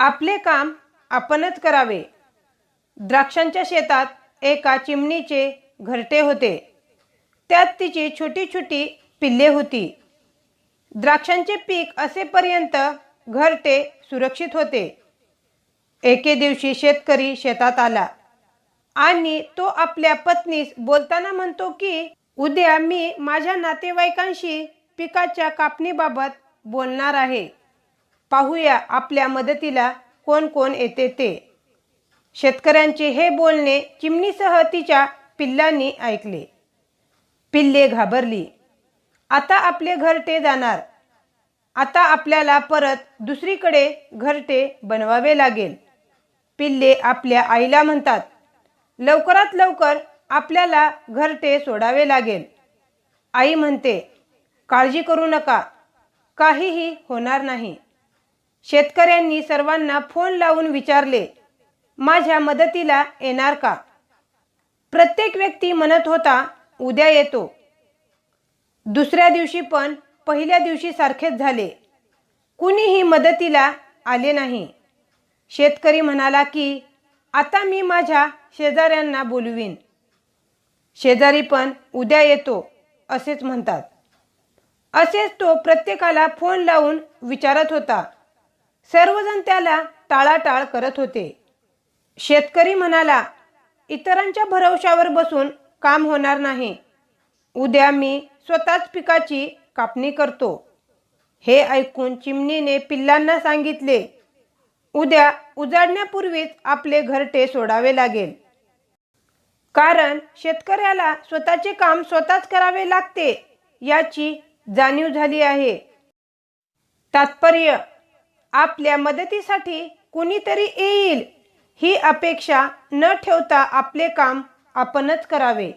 आपले काम आपणच करावे. द्राक्षांच्या शेतात एका चिमणीचे घरटे होते. त्यात तिची छोटी छोटी पिल्ले होती. द्राक्षांचे पीक असेपर्यंत घरटे सुरक्षित होते. एके दिवशी शेतकरी शेतात आला आणि तो आपल्या पत्नीस बोलताना म्हणतो की उद्या मी माझ्या नातेवाईकांशी पिकाच्या कापणीबाबत बोलणार आहे. पाहूया आपल्या मदतीला कोण कोण येते ते. शेतकऱ्यांचे हे बोलणे चिमणीसह तिच्या पिल्लांनी ऐकले. पिल्ले घाबरली. आता आपले घरटे जाणार. आता आपल्याला परत दुसरीकडे घरटे बनवावे लागेल. पिल्ले आपल्या आईला म्हणतात लवकरात लवकर आपल्याला घरटे सोडावे लागेल. आई म्हणते काळजी करू नका. काहीही होणार नाही. शेतकऱ्यांनी सर्वांना फोन लावून विचारले माझ्या मदतीला येणार का? प्रत्येक व्यक्ती म्हणत होता उद्या येतो. दुसऱ्या दिवशी पण पहिल्या दिवशी सारखेच झाले. कुणीही मदतीला आले नाही. शेतकरी म्हणाला की आता मी माझ्या शेजाऱ्यांना बोलवीन. शेजारी पण उद्या येतो असेच म्हणतात. असेच तो प्रत्येकाला फोन लावून विचारत होता. सर्वजण त्याला टाळाटाळ करत होते. शेतकरी म्हणाला इतरांच्या भरवशावर बसून काम होणार नाही. उद्या मी स्वतःच पिकाची कापणी करतो. हे ऐकून चिमणीने पिल्लांना सांगितले उद्या उजाडण्यापूर्वीच आपले घरटे सोडावे लागेल. कारण शेतकऱ्याला स्वतःचे काम स्वतःच करावे लागते याची जाणीव झाली आहे. तात्पर्य आपल्या मदतीसाठी कुणीतरी येईल ही अपेक्षा न ठेवता आपले काम आपणच करावे.